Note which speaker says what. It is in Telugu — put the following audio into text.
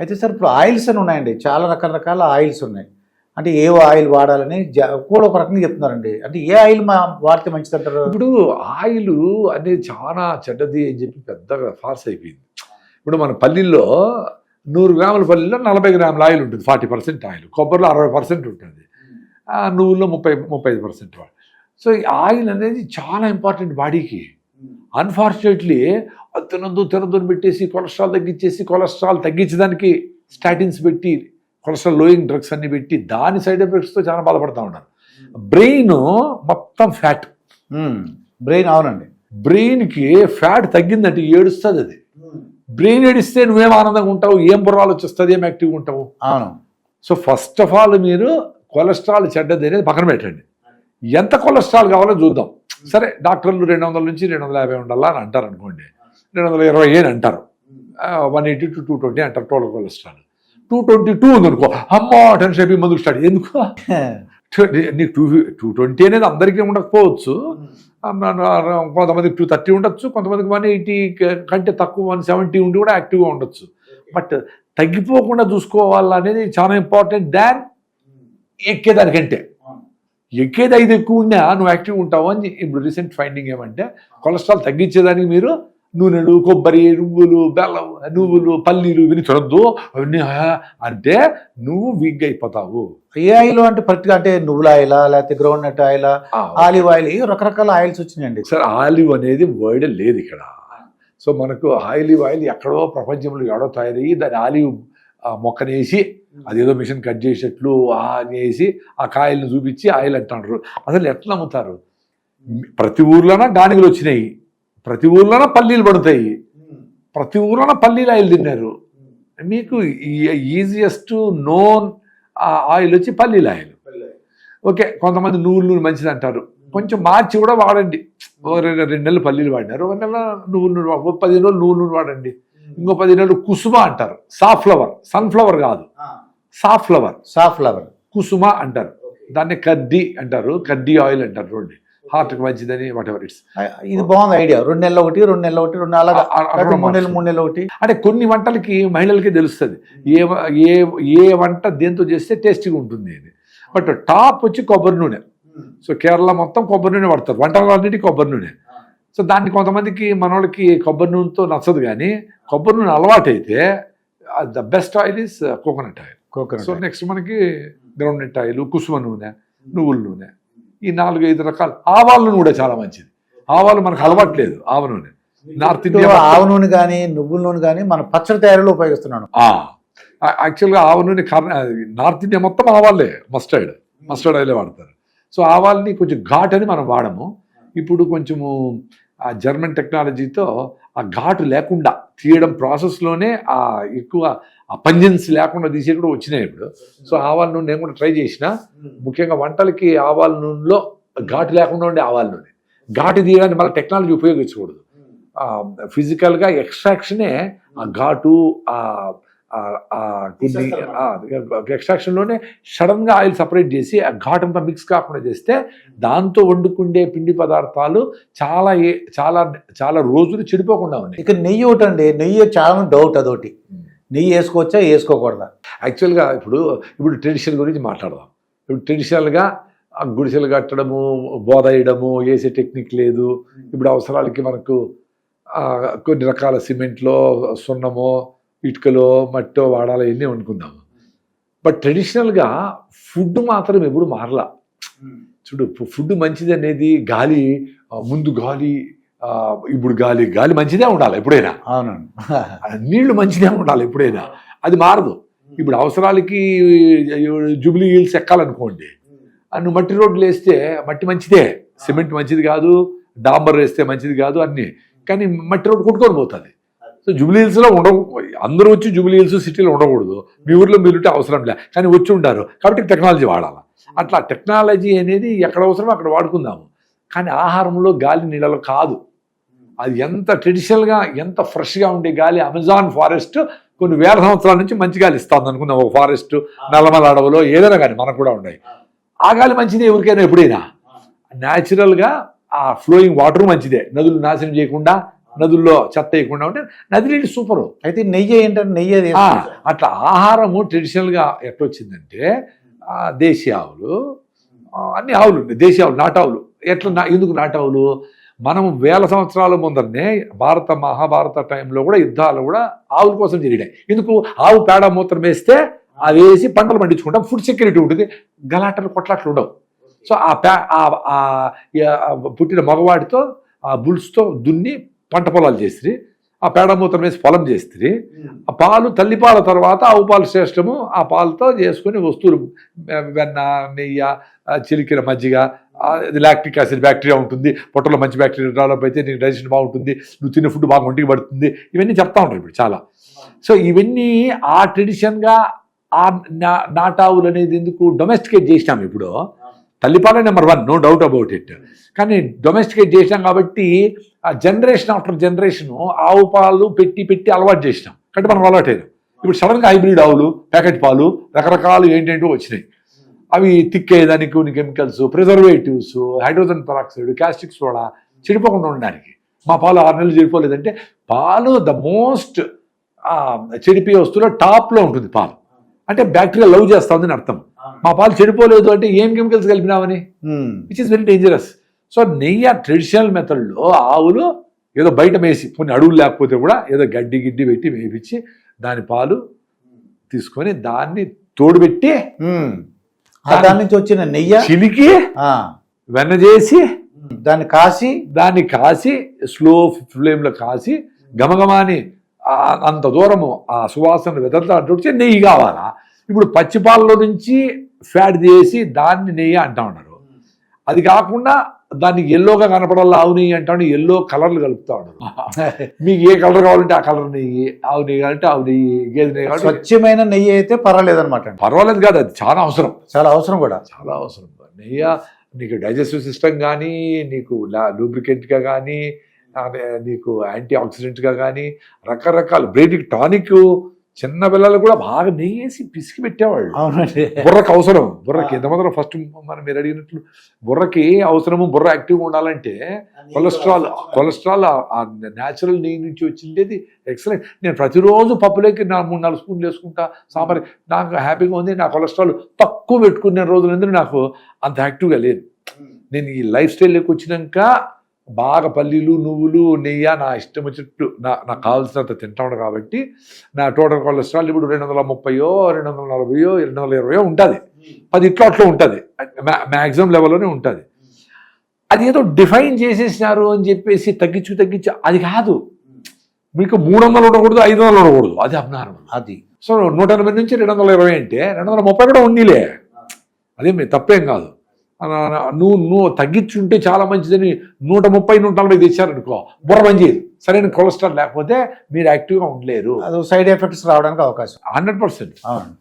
Speaker 1: అయితే సార్ ఇప్పుడు ఆయిల్స్ అని ఉన్నాయండి. చాలా రకరకాల ఆయిల్స్ ఉన్నాయి. అంటే ఏ ఆయిల్ వాడాలని కూడా ఒక రకంగా చెప్తున్నారండి. అంటే ఏ ఆయిల్ మా వాడితే మంచిది అంటారు
Speaker 2: ఇప్పుడు ఆయిల్ అనేది చాలా చెడ్డది అని చెప్పి పెద్దగా ఫార్స్ అయిపోయింది. ఇప్పుడు మన పల్లీల్లో నూరు గ్రాముల పల్లీలో నలభై గ్రాముల ఆయిల్ ఉంటుంది. Forty percent oil. కొబ్బరిలో అరవై పర్సెంట్ ఉంటుంది. ఆ నువ్వుల్లో ముప్పై ముప్పై ఐదు పర్సెంట్ సో ఈ ఆయిల్ అనేది చాలా ఇంపార్టెంట్ బాడీకి. అన్ఫార్చునేట్లీ తినద్దు తినద్దు అని పెట్టేసి కొలెస్ట్రాల్ తగ్గించేసి కొలెస్ట్రాల్ తగ్గించడానికి స్టాటిన్స్ పెట్టి కొలెస్ట్రాల్ లోయింగ్ డ్రగ్స్ అన్ని పెట్టి దాని సైడ్ ఎఫెక్ట్స్తో చాలా బాధపడతా ఉన్నారు. బ్రెయిన్ మొత్తం ఫ్యాట్
Speaker 1: బ్రెయిన్ అవునండి.
Speaker 2: బ్రెయిన్కి ఫ్యాట్ తగ్గిందంటే ఏడుస్తుంది అది. బ్రెయిన్ ఏడిస్తే నువ్వేం ఆనందంగా ఉంటావు ఏం బుర్రాలు వచ్చేస్తుంది ఏం యాక్టివ్గా ఉంటావు?
Speaker 1: అవును.
Speaker 2: సో ఫస్ట్ ఆఫ్ ఆల్ మీరు కొలెస్ట్రాల్ చెడ్డది అనేది పక్కన పెట్టండి. ఎంత కొలెస్ట్రాల్ కావాలో చూద్దాం. సరే డాక్టర్లు రెండు వందల నుంచి రెండు వందల యాభై ఉండాలా అని అంటారు అనుకోండి. రెండు వందల ఇరవై అని అంటారు. One eighty two two twenty అంటారు total cholesterol. Two twenty two ఉందనుకో అమ్మా టెన్షన్ అయిపోయి మందుకు స్టార్ట్. ఎందుకు? నీకు టూ టూ ట్వంటీ అనేది అందరికీ ఉండకపోవచ్చు. కొంతమందికి టూ థర్టీ ఉండొచ్చు కొంతమందికి వన్ ఎయిటీ కంటే తక్కువ వన్ సెవెంటీ ఉండి కూడా యాక్టివ్గా ఉండొచ్చు. బట్ తగ్గిపోకుండా చూసుకోవాలనేది చాలా ఇంపార్టెంట్ దాన్ ఎక్కేదానికంటే. ఎక్కేది ఐదు ఎక్కువ ఉన్నా నువ్వు యాక్టివ్ ఉంటావు అని ఇప్పుడు రీసెంట్ ఫైండింగ్ ఏమంటే కొలెస్ట్రాల్ తగ్గించేదానికి మీరు నూనెలు కొబ్బరి నువ్వులు బెల్లం నువ్వులు పల్లీలు ఇవి తినొద్దు అవన్నీ అంటే నువ్వు వీక్ అయిపోతావు.
Speaker 1: ఏ ఆయిల్ అంటే ప్రతి అంటే నువ్వుల ఆయిలా లేకపోతే గ్రౌండ్ నట్ ఆయిలా ఆలివ్ ఆయిల్ రకరకాల ఆయిల్స్ వచ్చినాయండి.
Speaker 2: సార్ ఆలివ్ అనేది వర్డ్ లేదు ఇక్కడ. సో మనకు ఆలివ్ ఆయిల్ ఎక్కడో ప్రపంచంలో ఎక్కడో తయారయ్యి దాని ఆలివ్ మొక్కనేసి అదేదో మిషన్ కట్ చేసేట్లు ఆ అనేసి ఆ కాయలను చూపించి ఆయిల్ అంటారు. అసలు ఎట్లా అమ్ముతారు? ప్రతి ఊర్లోన గానిగలు వచ్చినాయి. ప్రతి ఊర్లోన పల్లీలు పడతాయి. ప్రతి ఊర్లోన పల్లీలు ఆయిల్ తిన్నారు. మీకు ఈజియెస్ట్ నోన్ ఆయిల్ వచ్చి పల్లీల ఆయిల్. ఓకే కొంతమంది నువ్వుల నూనె మంచిది అంటారు. కొంచెం మార్చి కూడా వాడండి. రెండు రెండు నెలలు పల్లీలు వాడినారు. ఒక నెల నూనె ఓ పది రోజులు నువ్వుల నూనె వాడండి. ఇంకో పది నెలలు కుసుమ అంటారు. సాఫ్లవర్ సన్ఫ్లవర్ కాదు. సాఫ్లవర్
Speaker 1: సాఫ్లవర్
Speaker 2: కుసుమ అంటారు. దాన్ని కడ్డీ అంటారు. కడ్డీ ఆయిల్ అంటారు చూడండి హార్ట్కి మంచిదని వాట్ ఎవర్ ఇట్స్
Speaker 1: ఇది బాగుంది ఐడియా. రెండు నెలలు ఒకటి రెండు నెలలు ఒకటి రెండు అలాగా మూడు నెలలు మూడు నెలలు ఒకటి.
Speaker 2: అంటే కొన్ని వంటలకి మహిళలకి తెలుస్తుంది. ఏ వ- ఏ ఏ వంట దేంతో చేస్తే టేస్టీగా ఉంటుంది అని బట్ టాప్ వచ్చి కొబ్బరి నూనె. సో కేరళ మొత్తం కొబ్బరి నూనె వాడతారు. వంటలన్నిటి కొబ్బరి నూనె. సో దాన్ని కొంతమందికి మనోళ్ళకి కొబ్బరి నూనెతో నచ్చదు కానీ కొబ్బరి నూనె అలవాటు అయితే the best oil is coconut oil so next మనకి గ్రౌండ్ నట్ ఆయిల్ కుసుమ నూనె నువ్వుల నూనె. ఈ నాలుగు ఐదు రకాలు. ఆవాల నూనె కూడా చాలా మంచిది. ఆవాలు మనకు అలవాట్లేదు ఆవ నూనె. నార్త్ ఇండియా
Speaker 1: ఆవు నూనె కానీ నువ్వుల నూనె కానీ మన పచ్చడి తయారీలో ఉపయోగిస్తున్నాను.
Speaker 2: యాక్చువల్గా ఆవ నూనె నార్త్ ఇండియా మొత్తం ఆవాలే మస్టర్డ్ మస్టర్డ్ ఆయిలే వాడతారు. సో ఆవాల్ని కొంచెం ఘాట్ అని మనం వాడము. ఇప్పుడు కొంచెము ఆ జర్మన్ టెక్నాలజీతో ఆ ఘాటు లేకుండా తీయడం ప్రాసెస్లోనే ఆ ఎక్కువ ఆ పంజెన్స్ లేకుండా తీసే కూడా వచ్చినాయి ఇప్పుడు. సో ఆవాల నూనె నేను కూడా ట్రై చేసిన. ముఖ్యంగా వంటలకి ఆవాల నూనెలో ఘాటు లేకుండా ఉండే ఆవాల నూనె. ఘాటు తీయడానికి మళ్ళీ టెక్నాలజీ ఉపయోగించకూడదు. ఫిజికల్గా ఎక్స్ట్రాక్షనే ఆ ఘాటు ఆ కొన్ని ఎక్స్ట్రాక్షన్లోనే సడన్గా ఆయిల్ సపరేట్ చేసి ఆ ఘాట్ అంతా మిక్స్ కాకుండా చేస్తే దాంతో వండుకుండే పిండి పదార్థాలు చాలా ఏ- చాలా చాలా రోజులు చెడిపోకుండా ఉన్నాయి.
Speaker 1: ఇక నెయ్యి ఒకటి అండి నెయ్యి చాలా డౌట్ అదొకటి. నెయ్యి వేసుకోవచ్చా? వేసుకోకూడదా?
Speaker 2: యాక్చువల్గా ఇప్పుడు ఇప్పుడు ట్రెడిషన్ గురించి మాట్లాడదాం. ఇప్పుడు ట్రెడిషనల్గా గుడిసెలు కట్టడము బోధయడము వేసే టెక్నిక్ లేదు. ఇప్పుడు అవసరాలకి మనకు కొన్ని రకాల సిమెంట్లో సున్నమో ఇటుకలో మట్టో వాడాలి ఇవన్నీ అనుకుందాము బట్ ట్రెడిషనల్గా ఫుడ్ మాత్రం ఎప్పుడు మారలా. చూడు ఫుడ్ మంచిది అనేది గాలి ముందు గాలి ఇప్పుడు గాలి గాలి మంచిదే ఉండాలి ఎప్పుడైనా.
Speaker 1: అవునండి.
Speaker 2: నీళ్ళు మంచిదే ఉండాలి ఎప్పుడైనా. అది మారదు. ఇప్పుడు అవసరాలకి జూబ్లీ హిల్స్ ఎక్కాలనుకోండి. నువ్వు మట్టి రోడ్లు వేస్తే మట్టి మంచిదే. సిమెంట్ మంచిది కాదు డాంబర్ వేస్తే మంచిది కాదు అన్నీ. కానీ మట్టి రోడ్డు కొట్టుకొని పోతుంది. సో జూబ్లీ హిల్స్లో ఉండ అందరూ వచ్చి జూబ్లీ హిల్స్ సిటీలో ఉండకూడదు. మీ ఊర్లో మీరుంటే అవసరం లే. కానీ వచ్చి ఉంటారు. కాబట్టి టెక్నాలజీ వాడాలి. అట్లా టెక్నాలజీ అనేది ఎక్కడ అవసరమో అక్కడ వాడుకుందాము. కానీ ఆహారంలో గాలి నీళ్ళలో కాదు. అది ఎంత ట్రెడిషనల్గా ఎంత ఫ్రెష్గా ఉండే గాలి అమెజాన్ ఫారెస్ట్ కొన్ని వేల సంవత్సరాల నుంచి మంచి గాలి ఇస్తుంది అనుకుందాం. ఒక ఫారెస్ట్ నల్లమల అడవులో ఏదైనా కానీ మనకు కూడా ఉన్నాయి. ఆ గాలి మంచిదే ఎవరికైనా ఎప్పుడైనా. న్యాచురల్గా ఆ ఫ్లోయింగ్ వాటర్ మంచిదే. నదులు నాశనం చేయకుండా నదుల్లో చెత్త వేయకుండా ఉంటే నది నీళ్ళు సూపరు.
Speaker 1: అయితే నెయ్యి ఏంటంటే నెయ్యి
Speaker 2: అట్లా ఆహారము ట్రెడిషనల్గా ఎట్లొచ్చిందంటే దేశీ ఆవులు అన్ని ఆవులు ఉన్నాయి. దేశీ ఆవులు నాటావులు ఎట్లా నా- ఎందుకు నాటావులు మనం వేల సంవత్సరాల ముందరనే భారత మహాభారత టైంలో కూడా యుద్ధాలు కూడా ఆవుల కోసం జరిగినాయి. ఎందుకు? ఆవు పేడ మూత్రం వేస్తే అవి వేసి పంటలు పండించుకుంటాం. ఫుడ్ సెక్యూరిటీ ఉంటుంది. గలాటలు కొట్లాట్లు ఉండవు. సో ఆ పుట్టిన మగవాడితో ఆ బుల్స్తో దున్ని పంట పొలాలు చేసి ఆ పేడ మూత్రం వేసి పొలం చేస్తుంది ఆ పాలు తల్లిపాల తర్వాత ఆవు పాలు శ్రేష్టము ఆ పాలతో చేసుకుని వస్తువులు వెన్న నెయ్యి చిలికిన మజ్జిగ ఇది లాక్టిక్ యాసిడ్ బ్యాక్టీరియా ఉంటుంది. పొట్టలో మంచి బ్యాక్టీరియా డెవలప్ అయితే నీకు డైజెషన్ బాగుంటుంది నువ్వు తినే ఫుడ్ బాగా ఒంటికి పడుతుంది. ఇవన్నీ చెప్తా ఉంటారు ఇప్పుడు చాలా. సో ఇవన్నీ ఆ ట్రెడిషన్గా ఆ నా నాటావులు అనేది ఎందుకు డొమెస్టికేట్ చేసినాం ఇప్పుడు? తల్లిపాలే number one no doubt about it. కానీ డొమెస్టికేట్ చేసినాం కాబట్టి ఆ జనరేషన్ ఆఫ్టర్ జనరేషన్ ఆవు పాలు పెట్టి పెట్టి అలవాటు చేసినాం. కాబట్టి మనం అలవాటు అయ్యాం ఇప్పుడు సడన్గా హైబ్రిడ్ ఆవులు ప్యాకెట్ పాలు రకరకాలు ఏంటంటో వచ్చినాయి. అవి తిక్కేదానికి కొన్ని chemicals preservatives hydrogen peroxide caustic soda చెడిపోకుండా ఉండడానికి. మా పాలు ఆరు నెలలు చెడిపోలేదంటే పాలు ద మోస్ట్ చెడిపోయే వస్తువులో టాప్లో ఉంటుంది పాలు. అంటే బ్యాక్టీరియా లవ్ చేస్తుందని అర్థం. మా పాలు చెడిపోలేదు అంటే ఏం chemicals కలిపినామని. Which is very dangerous so నెయ్యి ట్రెడిషనల్ మెథడ్లో ఆవులు ఏదో బయట మేసి కొన్ని అడుగులు లేకపోతే కూడా ఏదో గడ్డి గిడ్డి పెట్టి మేపించి దాని పాలు తీసుకొని దాన్ని తోడుపెట్టి
Speaker 1: దాని నుంచి వచ్చిన నెయ్యి
Speaker 2: చిలికి వెన్న చేసి
Speaker 1: దాన్ని కాసి
Speaker 2: దాన్ని కాసి స్లో ఫ్లేమ్లో కాసి గమగమాని అంత దూరము ఆ సువాసన వెదర్తా నెయ్యి కావాలా? ఇప్పుడు పచ్చి పాలలో నుంచి ఫ్యాట్ చేసి దాన్ని నెయ్యి అంటా ఉన్నారు. అది కాకుండా దానికి ఎల్లోగా కనపడాలి ఆవు నెయ్యి అంటా ఎల్లో కలర్లు కలుపుతా ఉన్నారు మీకు ఏ కలర్ కావాలంటే ఆ కలర్ నెయ్యి ఆవు నెయ్యి కావాలంటే ఆవు నెయ్యి గేదె నెయ్యి కావాలంటే
Speaker 1: స్వచ్ఛమైన నెయ్యి అయితే పర్వాలేదు అనమాట
Speaker 2: పర్వాలేదు కాదు అది చాలా అవసరం.
Speaker 1: చాలా అవసరం కూడా.
Speaker 2: చాలా అవసరం. నెయ్యి నీకు డైజెస్టివ్ సిస్టమ్ కానీ నీకు లూబ్రికెంట్గా కానీ నీకు యాంటీ ఆక్సిడెంట్గా కానీ రకరకాల బ్రెయిన్కి టానిక్ చిన్న పిల్లలు కూడా బాగా నెయ్యి వేసి పిసికి పెట్టేవాళ్ళు.
Speaker 1: అవునండి.
Speaker 2: బుర్రకు అవసరం. బుర్రకి ఎంత మాత్రం ఫస్ట్ మనం మీరు అడిగినట్లు బుర్రకి అవసరము బుర్ర యాక్టివ్గా ఉండాలంటే కొలెస్ట్రాల్ కొలెస్ట్రాల్ ఆ న్యాచురల్ నెయ్యి నుంచి వచ్చిండేది ఎక్సలెంట్. నేను ప్రతిరోజు పప్పులోకి నా మూడు నాలుగు స్పూన్లు వేసుకుంటా సాంబార్. నాకు హ్యాపీగా ఉంది నా కొలెస్ట్రాల్ తక్కువ పెట్టుకునే రోజులందరూ నాకు అంత యాక్టివ్గా లేదు నేను ఈ లైఫ్ స్టైల్లోకి వచ్చినాక బాగా పల్లీలు నువ్వులు నెయ్యి నా ఇష్టం వచ్చినట్టు నా నాకు కావాల్సినంత తింటా ఉన్నాను కాబట్టి నా టోటల్ కొలెస్ట్రాల్ ఇప్పుడు రెండు వందల ముప్పయో రెండు వందల నలభయో రెండు వందల ఇరవయో ఉంటుంది. పది ఇట్లా అట్లా ఉంటుంది మ్యాక్సిమం లెవెల్లోనే ఉంటుంది. అది ఏదో డిఫైన్ చేసేసినారు అని చెప్పేసి తగ్గించు తగ్గించు అది కాదు. మీకు మూడు వందలు ఉండకూడదు ఐదు వందలు ఉండకూడదు. అది అబ్నార్మల్.
Speaker 1: అది.
Speaker 2: సో నూట ఎనభై నుంచి రెండు వందల ఇరవై అంటే రెండు వందల ముప్పై కూడా ఉన్నీలే అదే తప్పేం కాదు. నువ్వు నువ్వు తగ్గించుంటే చాలా మంచిదని నూట ముప్పై నూట నలభై తెచ్చారనుకో బుర్ర మంచిది సరైన కొలెస్ట్రాల్ లేకపోతే మీరు యాక్టివ్గా ఉండలేరు.
Speaker 1: అది సైడ్ ఎఫెక్ట్స్ రావడానికి అవకాశం.
Speaker 2: Hundred percent.
Speaker 1: అవును.